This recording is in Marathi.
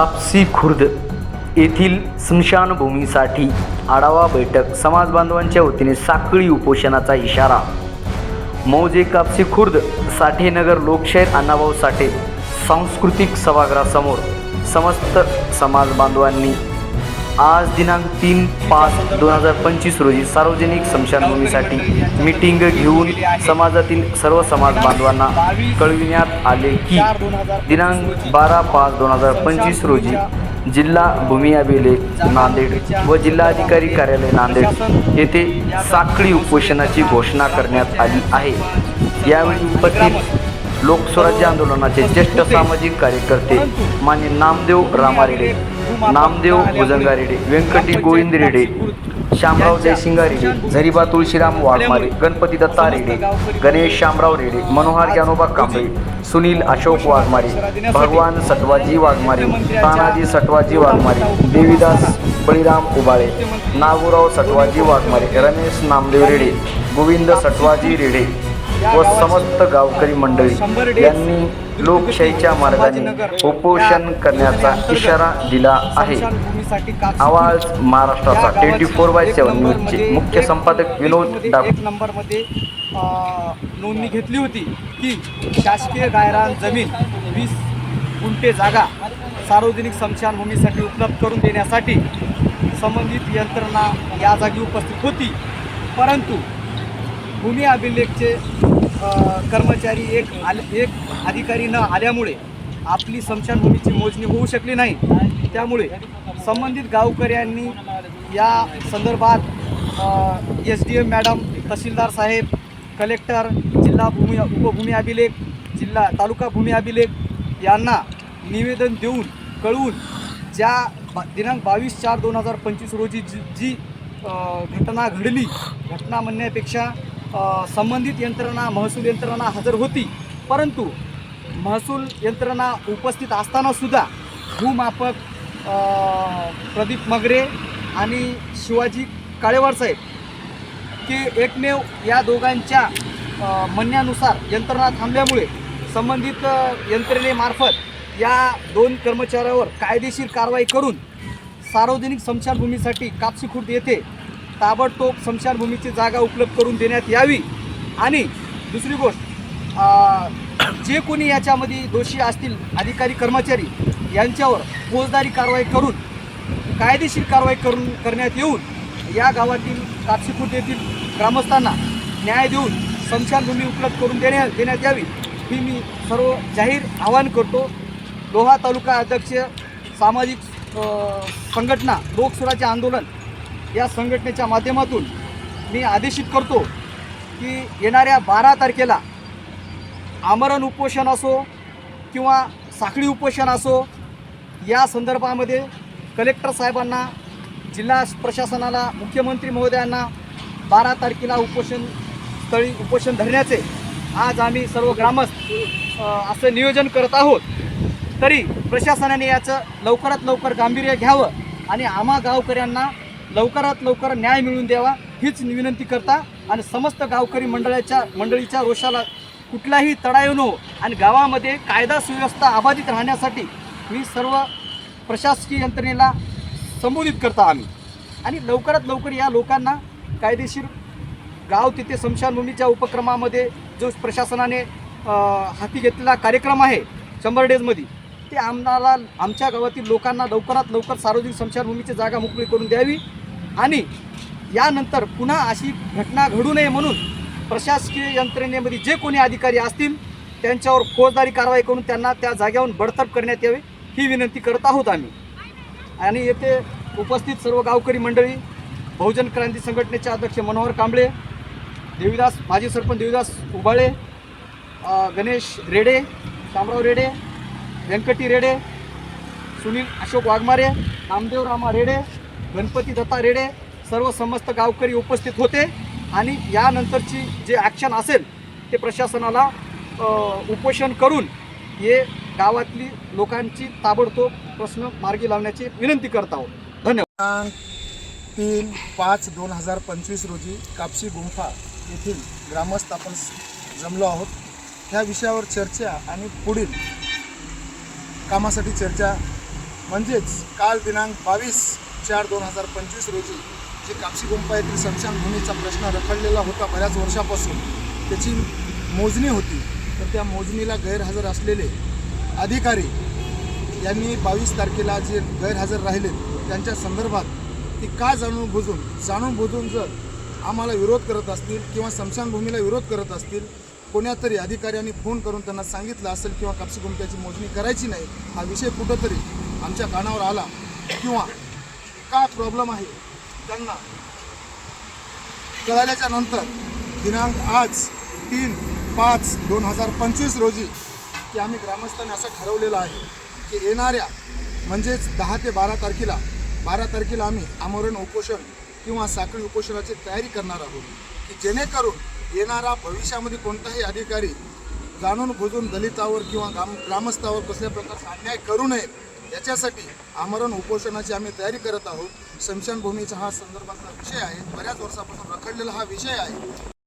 कापसी खुर्द येथील स्मशानभूमीसाठी आढावा बैठक समाज बांधवांच्या वतीने साखळी उपोषणाचा इशारा. मौजे कापसी खुर्द साठेनगर लोकशाहीर अण्णाभाऊ साठे सांस्कृतिक सभागृहासमोर समस्त समाज बांधवांनी आज दिनांक तीन पाच दोन हजार पंचवीस रोजी सार्वजनिक स्मशानभूमीसाठी मीटिंग घेऊन समाजातील सर्व समाज बांधवांना कळविण्यात आले की दिनांक बारा पाच दोन हजार पंचवीस रोजी जिल्हा भूमी अभिलेख नांदेड व जिल्हाधिकारी कार्यालय नांदेड येथे साखळी उपोषणाची घोषणा करण्यात आली आहे. यावेळी उपस्थित लोकस्वराज्य आंदोलनाचे ज्येष्ठ सामाजिक कार्यकर्ते मान्य नामदेव रामारेडे नामदेव भुजंगा रेडे व्यंकटी गोविंद रेडे श्यामराव जयसिंगा रेडे झरीबा तुळशीराम वाघमारे गणपती दत्ता रेडे गणेश शामराव रेडे मनोहर ज्ञानोबा कांबळे सुनील अशोक वाघमारे भगवान सटवाजी वाघमारे तानाजी सटवाजी वाघमारे देवीदास बळीराम उबाळे नागोराव सटवाजी वाघमारे रमेश नामदेव रेडे गोविंद सटवाजी रेडे व समस्त गावकरी मंडळी यांनी लोकशाहीच्या मार्गाने उपोषण करण्याचा इशारा दिला आहे. आवाज महाराष्ट्राचा ट्वेंटी फोर बाय सेवन न्यूजचे मुख्य संपादक विनोद एक नंबरमध्ये नोंदणी घेतली होती की शासकीय गायरान जमीन वीस गुंठे जागा सार्वजनिक स्मशानभूमीसाठी उपलब्ध करून देण्यासाठी संबंधित यंत्रणा या जागी उपस्थित होती. परंतु भूमी अभिलेखचे कर्मचारी एक आले एक अधिकारी न आल्यामुळे आपली स्मशानभूमीची मोजणी होऊ शकली नाही. त्यामुळे संबंधित गावकऱ्यांनी या संदर्भात एस डी एम मॅडम तहसीलदार साहेब कलेक्टर जिल्हा भूमी उपभूमी अभिलेख जिल्हा तालुका भूमी अभिलेख यांना निवेदन देऊन कळवून ज्या दिनांक बावीस चार दोन हजार पंचवीस रोजी जी जी घटना घडली घटना म्हणण्यापेक्षा संबंधित यंत्रणा महसूल यंत्रणा हजर होती. परंतु महसूल यंत्रणा उपस्थित असतानासुद्धा भूमापक प्रदीप मगरे आणि शिवाजी काळेवार साहेब की एकमेव या दोघांच्या म्हणण्यानुसार यंत्रणा थांबल्यामुळे संबंधित यंत्रणेमार्फत या दोन कर्मचाऱ्यावर कायदेशीर कारवाई करून सार्वजनिक स्मशानभूमीसाठी कापसी खुर्द येथे ताबडतोब स्मशानभूमीची जागा उपलब्ध करून देण्यात यावी. आणि दुसरी गोष्ट जे कोणी याच्यामध्ये दोषी असतील अधिकारी कर्मचारी यांच्यावर फौजदारी कारवाई करून कायदेशीर कारवाई करून करण्यात येऊन या गावातील कापसीखुर्द येथील ग्रामस्थांना न्याय देऊन स्मशानभूमी उपलब्ध करून देण्या देण्यात यावी ही मी सर्व जाहीर आवाहन करतो. लोहा तालुका अध्यक्ष सामाजिक संघटना लोकसुराचे आंदोलन या संघटनेच्या माध्यमातून मी आदेशित करतो की येणाऱ्या बारा तारखेला आमरण उपोषण असो किंवा साखळी उपोषण असो या संदर्भामध्ये कलेक्टर साहेबांना जिल्हा प्रशासनाला मुख्यमंत्री महोदयांना बारा तारखेला उपोषण स्थळी उपोषण धरण्याचे आज आम्ही सर्व ग्रामस्थ असं नियोजन करत आहोत. तरी प्रशासनाने याचं लवकरात लवकर गांभीर्य घ्यावं आणि आम्हा गावकऱ्यांना लवकरात लवकर न्याय मिळवून द्यावा हीच विनंती करता आणि समस्त गावकरी मंडळाच्या मंडळीच्या रोषाला कुठलाही तडा येऊ नको आणि गावामध्ये कायदा सुव्यवस्था अबाधित राहण्यासाठी मी सर्व प्रशासकीय यंत्रणेला संबोधित करता आम्ही. आणि लवकरात लवकर या लोकांना कायदेशीर गाव तिथे स्मशानभूमीच्या उपक्रमामध्ये जो प्रशासनाने हाती घेतलेला कार्यक्रम आहे शंभर डेजमध्ये ते आम्हाला आमच्या गावातील लोकांना लवकरात लवकर सार्वजनिक स्मशानभूमीची जागा मोकळी करून द्यावी. आणि यानंतर पुन्हा अशी घटना घडू नये म्हणून प्रशासकीय यंत्रणेमध्ये जे कोणी अधिकारी असतील त्यांच्यावर फौजदारी कारवाई करून त्यांना त्या जाग्यावरून बडतर्फ करण्यात यावे ही विनंती करत आहोत आम्ही. आणि येथे उपस्थित सर्व गावकरी मंडळी बहुजन क्रांती संघटनेचे अध्यक्ष मनोहर कांबळे देवीदास माजी सरपंच देवीदास उबाळे गणेश रेडे शामराव रेडे व्यंकटी रेडे सुनील अशोक वाघमारे नामदेव रामा रेडे गणपती दत्ता रेडे सर्व समस्त गावकरी उपस्थित होते आणि यानंतरची जे ॲक्शन असेल ते प्रशासनाला उपोषण करून हे गावातली लोकांची ताबडतोब प्रश्न मार्गी लावण्याची विनंती करत आहोत. धन्यवाद. तीन पाच दोन हजार पंचवीस रोजी कापशी गुंफा येथील ग्रामस्थ आपण जमलो आहोत. ह्या विषयावर चर्चा आणि पुढील कामासाठी चर्चा म्हणजेच काल दिनांक बावीस चार दोन हजार पंचवीस रोजी जे कापशी गुंपा येथील स्मशानभूमीचा प्रश्न रखडलेला होता बऱ्याच वर्षापासून त्याची मोजणी होती. तर त्या मोजणीला गैरहजर असलेले अधिकारी यांनी बावीस तारखेला जे गैरहजर राहिले त्यांच्या संदर्भात ती का जाणून बुजून जाणून बुजून जर आम्हाला विरोध करत असतील किंवा स्मशानभूमीला विरोध करत असतील कोण्यातरी अधिकाऱ्यांनी फोन करून त्यांना सांगितलं असेल किंवा कापशी गुंप्याची मोजणी करायची नाही हा विषय कुठंतरी आमच्या कानावर आला किंवा काय प्रॉब्लेम आहे? त्यांना कळाल्याच्या नंतर दिनांक आज तीन पाच दोन हजार पंचवीस रोजी की आम्ही ग्रामस्थांनी असं ठरवलेलं आहे की येणाऱ्या म्हणजेच दहा ते बारा तारखेला बारा तारखेला आम्ही आमरण उपोषण किंवा साखळी उपोषणाची तयारी करणार आहोत. की जेणेकरून येणारा भविष्यामध्ये कोणताही अधिकारी जाणून बुजून दलितावर किंवा ग्राम ग्रामस्थावर कसल्या प्रकारचा अन्याय करू नये याच्यासाठी आमरण उपोषणाची आम्ही तयारी करत आहोत. स्मशानभूमीचा हा संदर्भातला विषय आहे. बऱ्याच वर्षापासून रखडलेला हा विषय आहे.